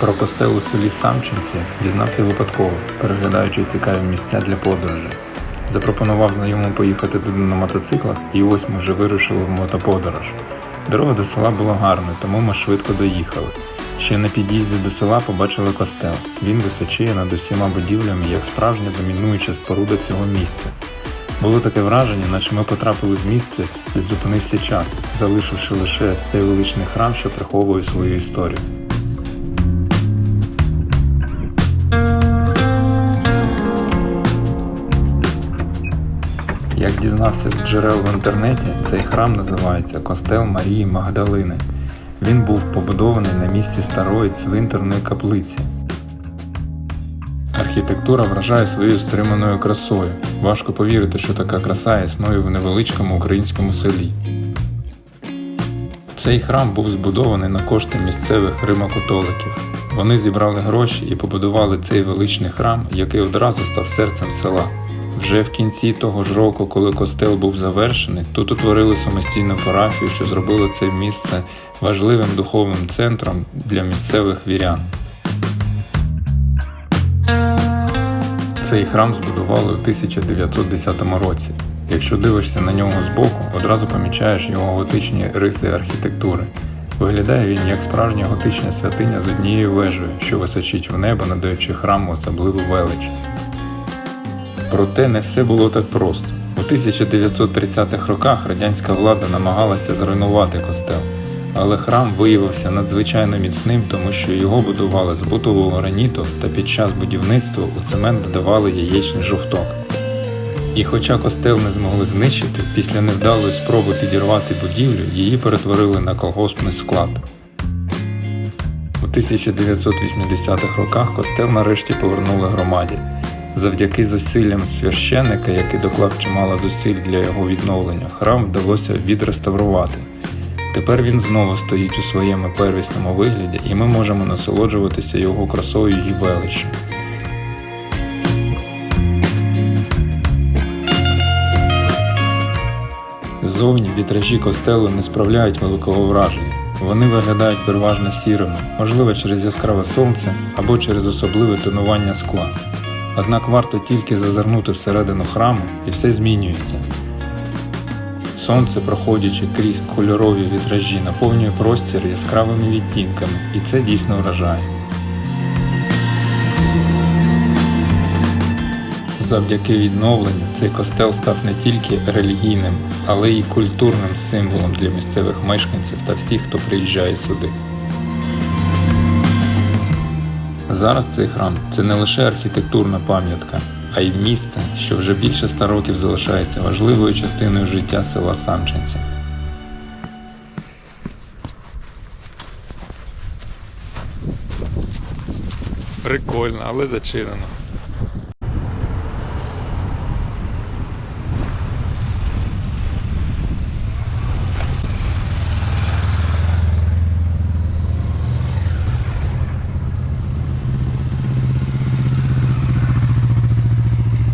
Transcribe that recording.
Про костел у селі Самчинці дізнався випадково, переглядаючи цікаві місця для подорожі. Запропонував знайомому поїхати туди на мотоциклах, і ось ми вже вирушили в мотоподорож. Дорога до села була гарною, тому ми швидко доїхали. Ще на під'їзді до села побачили костел. Він височіє над усіма будівлями, як справжня домінуюча споруда цього місця. Було таке враження, наче ми потрапили в місце, де зупинився час, залишивши лише той величний храм, що приховує свою історію. Як дізнався з джерел в інтернеті, цей храм називається Костел Марії Магдалини. Він був побудований на місці старої цвинтарної каплиці. Архітектура вражає своєю стриманою красою. Важко повірити, що така краса існує в невеличкому українському селі. Цей храм був збудований на кошти місцевих римокатоликів. Вони зібрали гроші і побудували цей величний храм, який одразу став серцем села. Вже в кінці того ж року, коли костел був завершений, тут утворили самостійну парафію, що зробило це місце важливим духовним центром для місцевих вірян. Цей храм збудували у 1910 році. Якщо дивишся на нього збоку, одразу помічаєш його готичні риси архітектури. Виглядає він як справжня готична святиня з однією вежею, що височить в небо, надаючи храму особливу велич. Проте не все було так просто. У 1930-х роках радянська влада намагалася зруйнувати костел, але храм виявився надзвичайно міцним, тому що його будували з бутового граніту та під час будівництва у цемент додавали яєчний жовток. І хоча костел не змогли знищити, після невдалої спроби підірвати будівлю, її перетворили на колгоспний склад. У 1980-х роках костел нарешті повернули громаді. Завдяки зусиллям священника, який доклав чимало зусиль для його відновлення, храм вдалося відреставрувати. Тепер він знову стоїть у своєму первісному вигляді, і ми можемо насолоджуватися його красою і величчю. Ззовні вітражі костелу не справляють великого враження. Вони виглядають переважно сірими, можливо через яскраве сонце або через особливе тонування скла. Однак варто тільки зазирнути всередину храму і все змінюється. Сонце, проходячи крізь кольорові вітражі, наповнює простір яскравими відтінками, і це дійсно вражає. Завдяки відновленню цей костел став не тільки релігійним, але й культурним символом для місцевих мешканців та всіх, хто приїжджає сюди. Зараз цей храм це не лише архітектурна пам'ятка, а й місце, що вже більше ста років залишається важливою частиною життя села Самчинці. Прикольно, але зачинено.